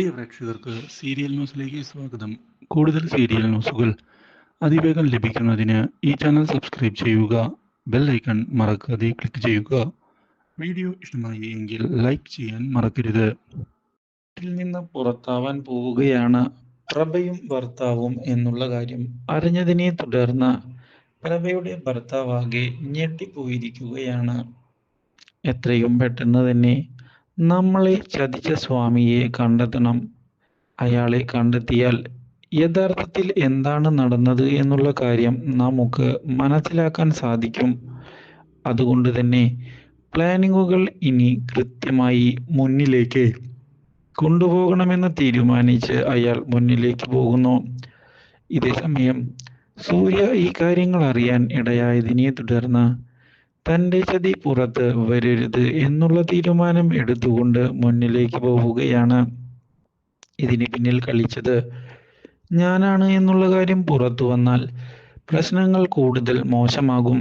പ്രിയ പ്രേക്ഷകർക്ക് സീരിയൽ ന്യൂസിലേക്ക് സ്വാഗതം. കൂടുതൽ സീരിയൽ ന്യൂസുകൾ അതിവേഗം ലഭിക്കുന്നതിന് ഈ ചാനൽ സബ്സ്ക്രൈബ് ചെയ്യുക ബെൽ ഐക്കൺ മറക്കാതെ ക്ലിക്ക് ചെയ്യുക. വീഡിയോ ഇഷ്ടമായി എങ്കിൽ ലൈക്ക് ചെയ്യാൻ മറക്കരുത്. വീട്ടിൽ നിന്ന് പുറത്താവാൻ പോവുകയാണ് പ്രഭയും ഭർത്താവും എന്നുള്ള കാര്യം അറിഞ്ഞതിനെ തുടർന്ന് പ്രഭയുടെ ഭർത്താവാകെ ഞെട്ടിപ്പോയിരിക്കുകയാണ്. എത്രയും പെട്ടെന്ന് തന്നെ നമ്മളെ ചതിച്ച സ്വാമിയെ കണ്ടെത്തണം. അയാളെ കണ്ടെത്തിയാൽ യഥാർത്ഥത്തിൽ എന്താണ് നടന്നത് എന്നുള്ള കാര്യം നമുക്ക് മനസ്സിലാക്കാൻ സാധിക്കും. അതുകൊണ്ട് തന്നെ പ്ലാനിങ്ങുകൾ ഇനി കൃത്യമായി മുന്നിലേക്ക് കൊണ്ടുപോകണമെന്ന് തീരുമാനിച്ച് അയാൾ മുന്നിലേക്ക് പോകുന്നു. ഇതേ സമയം സൂര്യ ഈ കാര്യങ്ങൾ അറിയാൻ ഇടയായതിനെ തുടർന്ന് തന്റെ ചതി പുറത്ത് വരരുത് എന്നുള്ള തീരുമാനം എടുത്തുകൊണ്ട് മുന്നിലേക്ക് പോവുകയാണ്. ഇതിന് പിന്നിൽ കളിച്ചത് ഞാനാണ് എന്നുള്ള കാര്യം പുറത്തു വന്നാൽ പ്രശ്നങ്ങൾ കൂടുതൽ മോശമാകും.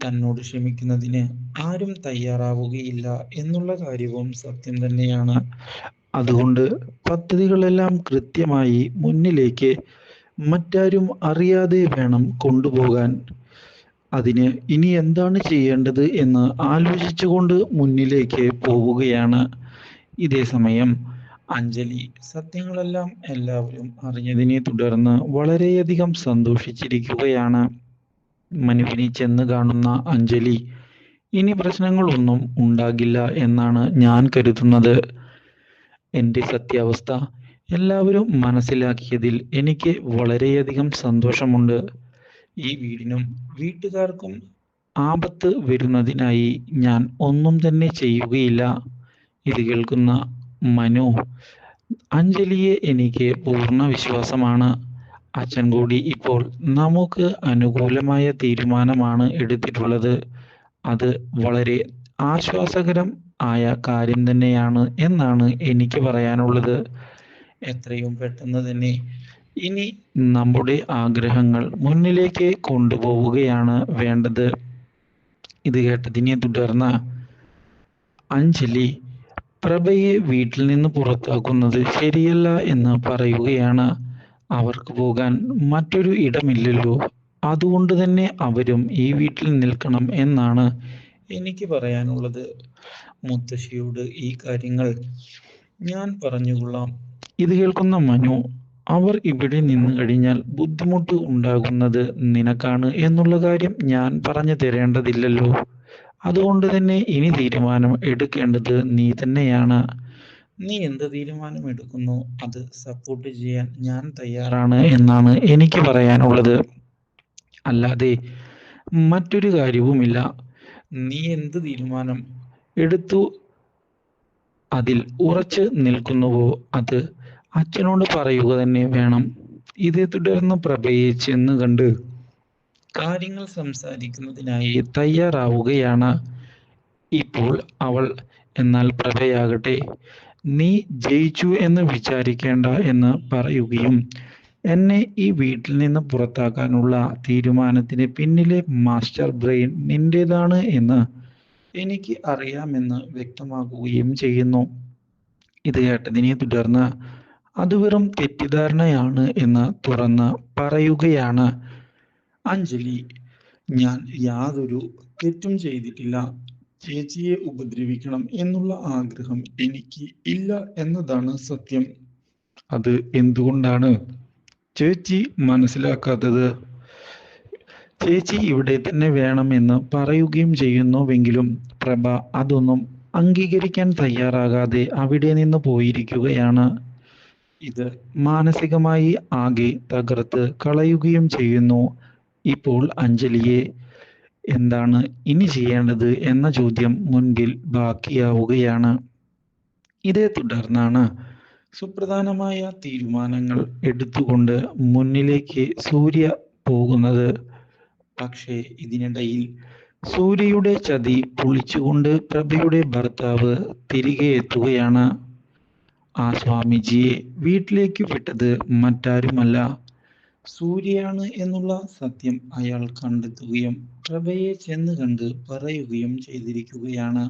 തന്നോട് ക്ഷമിക്കുന്നതിന് ആരും തയ്യാറാവുകയില്ല എന്നുള്ള കാര്യവും സത്യം തന്നെയാണ്. അതുകൊണ്ട് പദ്ധതികളെല്ലാം കൃത്യമായി മുന്നിലേക്ക് മറ്റാരും അറിയാതെ വേണം കൊണ്ടുപോകാൻ. അതിന് ഇനി എന്താണ് ചെയ്യേണ്ടത് എന്ന് ആലോചിച്ചുകൊണ്ട് മുന്നിലേക്ക് പോവുകയാണ് ഇതേ സമയം. അഞ്ജലി സത്യങ്ങളെല്ലാം എല്ലാവരും അറിഞ്ഞതിനെ തുടർന്ന് വളരെയധികം സന്തോഷിച്ചിരിക്കുകയാണ്. മനുവിനെ ചെന്ന് കാണുന്ന അഞ്ജലി ഇനി പ്രശ്നങ്ങളൊന്നും ഉണ്ടാകില്ല എന്നാണ് ഞാൻ കരുതുന്നത്. എന്റെ സത്യാവസ്ഥ എല്ലാവരും മനസ്സിലാക്കിയതിൽ എനിക്ക് വളരെയധികം സന്തോഷമുണ്ട്. ഈ വീടിനും വീട്ടുകാർക്കും ആപത്ത് വരുന്നതിനായി ഞാൻ ഒന്നും തന്നെ ചെയ്യുകയില്ല. ഇത് കേൾക്കുന്ന മനു അഞ്ജലിയെ എനിക്ക് പൂർണ വിശ്വാസമാണ്. അച്ഛൻ കൂടി ഇപ്പോൾ നമുക്ക് അനുകൂലമായ തീരുമാനമാണ് എടുത്തിട്ടുള്ളത്. അത് വളരെ ആശ്വാസകരം ആയ കാര്യം തന്നെയാണ് എന്നാണ് എനിക്ക് പറയാനുള്ളത്. എത്രയും പെട്ടെന്ന് തന്നെ ഇനി നമ്മുടെ ആഗ്രഹങ്ങൾ മുന്നിലേക്ക് കൊണ്ടുപോവുകയാണ് വേണ്ടത്. ഇത് കേട്ടതിനെ തുടർന്ന് അഞ്ജലി പ്രഭയെ വീട്ടിൽ നിന്ന് പുറത്താക്കുന്നത് ശരിയല്ല എന്ന് പറയുകയാണ്. അവർക്ക് പോകാൻ മറ്റൊരു ഇടമില്ലല്ലോ. അതുകൊണ്ട് തന്നെ അവരും ഈ വീട്ടിൽ നിൽക്കണം എന്നാണ് എനിക്ക് പറയാനുള്ളത്. മുത്തശ്ശിയോട് ഈ കാര്യങ്ങൾ ഞാൻ പറഞ്ഞുകൊള്ളാം. ഇത് കേൾക്കുന്ന മനു അവർ ഇവിടെ നിന്ന് കഴിഞ്ഞാൽ ബുദ്ധിമുട്ട് ഉണ്ടാകുന്നത് നിനക്കാണ് എന്നുള്ള കാര്യം ഞാൻ പറഞ്ഞു തരേണ്ടതില്ലല്ലോ. അതുകൊണ്ട് തന്നെ ഇനി തീരുമാനം എടുക്കേണ്ടത് നീ തന്നെയാണ്. നീ എന്ത് തീരുമാനം എടുക്കുന്നു? അത് സപ്പോർട്ട് ചെയ്യാൻ ഞാൻ തയ്യാറാണ് എന്നാണ് എനിക്ക് പറയാനുള്ളത്. അല്ലാതെ മറ്റൊരു കാര്യവുമില്ല. നീ എന്ത് തീരുമാനം എടുത്തു? അതിൽ ഉറച്ചു നിൽക്കുന്നുവോ? അത് അച്ഛനോട് പറയുക തന്നെ വേണം. ഇതേ തുടർന്ന് പ്രഭയെ ചെന്ന് കണ്ട് കാര്യങ്ങൾ സംസാരിക്കുന്നതിനായി തയ്യാറാവുകയാണ്. ഇപ്പോൾ അവൾ എന്നാൽ പ്രഭയാകട്ടെ നീ ജയിച്ചു എന്ന് വിചാരിക്കേണ്ട എന്ന് പറയുകയും എന്നെ ഈ വീട്ടിൽ നിന്ന് പുറത്താക്കാനുള്ള തീരുമാനത്തിന് പിന്നിലെ മാസ്റ്റർ ബ്രെയിൻ നിന്റേതാണ് എന്ന് എനിക്ക് അറിയാമെന്ന് വ്യക്തമാക്കുകയും ചെയ്യുന്നു. ഇത് കേട്ടതിനെ തുടർന്ന് അത് വെറും തെറ്റിദ്ധാരണയാണ് എന്ന് തുറന്ന് പറയുകയാണ്. അഞ്ജലി ഞാൻ യാതൊരു തെറ്റും ചെയ്തിട്ടില്ല. ചേച്ചിയെ ഉപദ്രവിക്കണം എന്നുള്ള ആഗ്രഹം എനിക്ക് ഇല്ല എന്നതാണ് സത്യം. അത് എന്തുകൊണ്ടാണ്? ചേച്ചി മനസ്സിലാക്കാത്തത്. ചേച്ചി ഇവിടെ തന്നെ വേണമെന്ന് പറയുകയും ചെയ്യുന്നുവെങ്കിലും പ്രഭ അതൊന്നും അംഗീകരിക്കാൻ തയ്യാറാകാതെ അവിടെ നിന്ന് പോയിരിക്കുകയാണ്. ഇത് മാനസികമായി ആകെ തകർത്ത് കളയുകയും ചെയ്യുന്നു. ഇപ്പോൾ അഞ്ജലിയെ എന്താണ് ഇനി ചെയ്യേണ്ടത് എന്ന ചോദ്യം മുൻപിൽ ബാക്കിയാവുകയാണ്. ഇതേ തുടർന്നാണ് സുപ്രധാനമായ തീരുമാനങ്ങൾ എടുത്തുകൊണ്ട് മുന്നിലേക്ക് സൂര്യ പോകുന്നത്. പക്ഷേ ഇതിനിടയിൽ സൂര്യയുടെ ചതി പൊളിച്ചുകൊണ്ട് പ്രഭയുടെ ഭർത്താവ് തിരികെ എത്തുകയാണ്. ആ സ്വാമിജിയെ വീട്ടിലേക്ക് വിട്ടത് മറ്റാരുമല്ല. സൂര്യയാണ് എന്നുള്ള സത്യം അയാൾ കണ്ടെത്തുകയും പ്രഭയെ ചെന്ന് കണ്ട് പറയുകയും ചെയ്തിരിക്കുകയാണ്.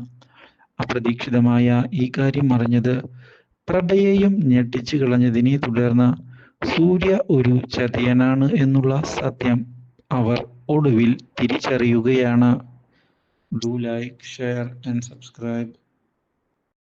അപ്രതീക്ഷിതമായ ഈ കാര്യം അറിഞ്ഞത് പ്രഭയെയും ഞെട്ടിച്ചു കളഞ്ഞതിനെ തുടർന്ന് സൂര്യ ഒരു ചതിയനാണ് എന്നുള്ള സത്യം അവർ ഒടുവിൽ തിരിച്ചറിയുകയാണ്. Do like share and subscribe